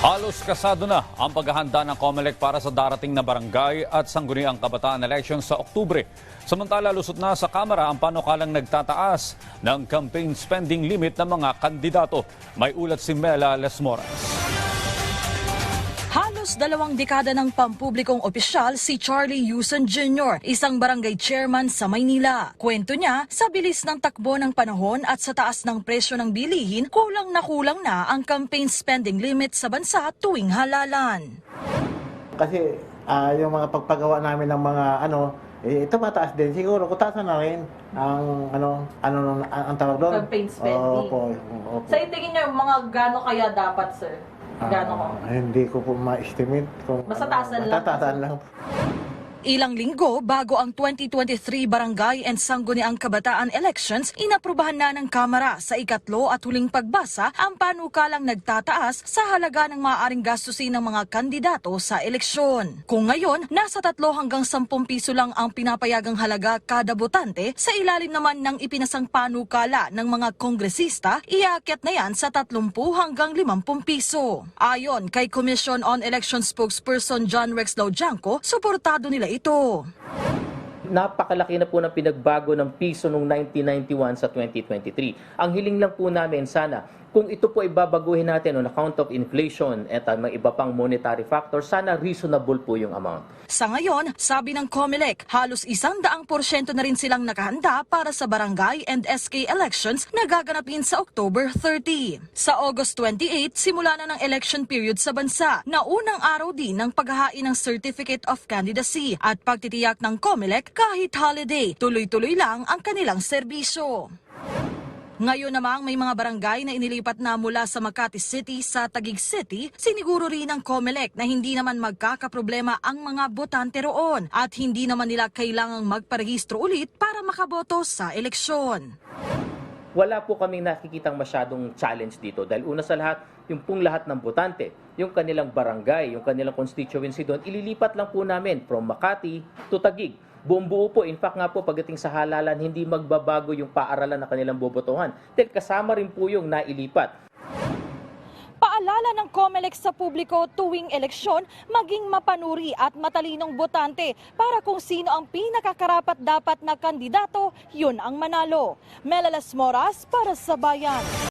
Halos kasado na ang paghahanda ng COMELEC para sa darating na barangay at sangguniang kabataan election sa Oktubre. Samantala, lusot na sa Kamara ang panukalang nagtataas ng campaign spending limit ng mga kandidato. May ulat si Mela Lesmoras. Halos dalawang dekada ng pampublikong opisyal si Charlie Yuson Jr., isang barangay chairman sa Maynila. Kwento niya, sa bilis ng takbo ng panahon at sa taas ng presyo ng bilihin, kulang na kulang na ang campaign spending limit sa bansa tuwing halalan. Kasi ah, yung mga pagpagawa namin ng mga ano, eh, ito mataas din. Siguro kutasan na rin ang ano, ano ang, ang tawag doon. Campaign spending. Opo, opo. Sa tingin niyo, mga gano'n kaya dapat, sir? Gano'n ko? Ah, hindi ko po ma-estimate kung Basta taasan lang. Matataasan lang. Ilang linggo bago ang 2023 Barangay and Sangguniang Kabataan Elections, inaprubahan na ng Kamara sa ikatlo at huling pagbasa ang panukalang nagtataas sa halaga ng maaaring gastusin ng mga kandidato sa eleksyon. Kung ngayon, nasa 3 hanggang 10 piso lang ang pinapayagang halaga kada botante, sa ilalim naman ng ipinasang panukala ng mga kongresista, iakyat na yan sa 30 hanggang 50 piso. Ayon kay Commission on Election spokesperson John Rex Laujanco, suportado nila ito. Napakalaki na po ng pinagbago ng piso noong 1991 sa 2023. Ang hiling lang po namin sana, kung ito po ay babaguhin natin on account of inflation at uh, mga iba pang monetary factors, sana reasonable po yung amount. Sa ngayon, sabi ng COMELEC, halos isang daang porsyento na rin silang nakahanda para sa barangay and SK elections na gaganapin sa October 30. Sa August 28, simula na ng election period sa bansa na unang araw din ng paghahain ng Certificate of Candidacy at pagtitiyak ng COMELEC kahit holiday, tuloy-tuloy lang ang kanilang serbisyo. Ngayon namang may mga barangay na inilipat na mula sa Makati City sa Taguig City, siniguro rin ng COMELEC na hindi naman magkakaproblema ang mga botante roon at hindi naman nila kailangang magparehistro ulit para makaboto sa eleksyon. Wala po kaming nakikitang masyadong challenge dito dahil una sa lahat, yung pong lahat ng botante, yung kanilang barangay, yung kanilang constituency doon, ililipat lang po namin from Makati to Taguig. Buong buo po, in fact nga po, pagdating sa halalan, hindi magbabago yung paaralan na kanilang bobotohan. Dahil kasama rin po yung nailipat. Paalala ng COMELEC sa publiko tuwing eleksyon, maging mapanuri at matalinong botante para kung sino ang pinakakarapat dapat na kandidato, yun ang manalo. Melalas Moras para sa Bayan.